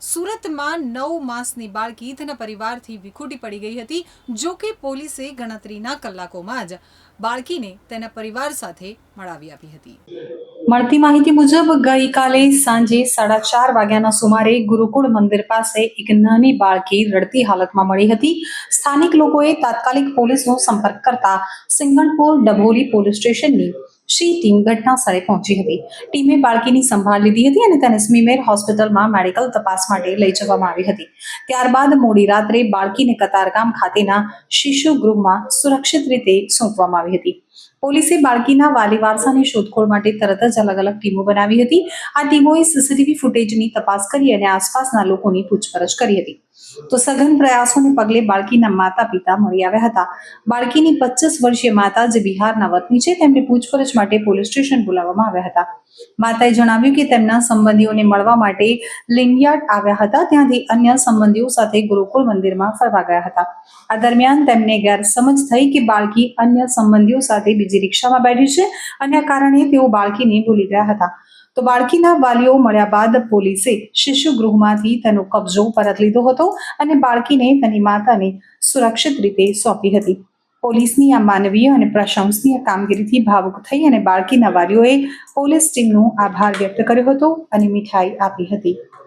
સુરતમાં નવ માસની બાળકી તેના પરિવારથી વિખૂટી પડી ગઈ હતી, જો કે પોલીસે ગણતરીના કલાકોમાં જ બાળકીને તેના પરિવાર સાથે મળાવી આપી હતી. મળતી માહિતી મુજબ, ગઈકાલે સાંજે સાડા ચાર વાગ્યાના સુમારે ગુરુકુળ મંદિર પાસે એક નાની બાળકી રડતી હાલતમાં મળી હતી. સ્થાનિક લોકોએ તાત્કાલિક પોલીસનો સંપર્ક કરતા સિંગણપુર ડભોલી પોલીસ સ્ટેશનની શી ટીમ ઘટના સ્થળે પહોંચી હતી. ટીમે બાળકીની સંભાળ લીધી હતી અને તેને સ્મીમેર હોસ્પિટલમાં મેડિકલ તપાસ માટે લઈ જવામાં આવી હતી. ત્યારબાદ મોડી રાત્રે બાળકીને કતારગામ ખાતેના શિશુ ગૃહમાં સુરક્ષિત રીતે સોંપવામાં આવી હતી. પોલીસે બાળકીના વાલી વારસાની શોધખોળ માટે તરત જ અલગ અલગ ટીમો બનાવી હતી. આ ટીમોએ સીસીટીવી ફૂટેજની તપાસ કરી અને આસપાસના લોકોની પૂછપરછ કરી હતી. તો સઘન પ્રયાસોને પગલે બાળકીના માતા પિતા મળી આવ્યા હતા. બાળકીની પચીસ વર્ષીય માતા જે બિહારના વતની છે, તેમને પૂછપરછ માટે પોલીસ સ્ટેશન બોલાવવામાં આવ્યા હતા. માતાએ જણાવ્યું કે તેમના સંબંધીઓને મળવા માટે લિંગયાર્ડ આવ્યા હતા, ત્યાંથી અન્ય સંબંધીઓ સાથે ગુરુકુળ મંદિરમાં ફરવા ગયા હતા. આ દરમિયાન તેમને ગેરસમજ થઈ કે બાળકી અન્ય સંબંધીઓ સાથે બીજી રિક્ષામાં બેઠી છે અને આ કારણે તેઓ બાળકીને ભૂલી ગયા હતા. તો બાળકીના વાલીઓ મળ્યા બાદ પોલીસે શિશુગૃહમાંથી તેનો કબજો પરત લીધો હતો અને બાળકીને તેની માતાને સુરક્ષિત રીતે સોંપી હતી. પોલીસની આ માનવીય અને પ્રશંસનીય કામગીરીથી ભાવુક થઈ અને બાળકીના વાલીઓએ પોલીસ ટીમનો આભાર વ્યક્ત કર્યો હતો અને મીઠાઈ આપી હતી.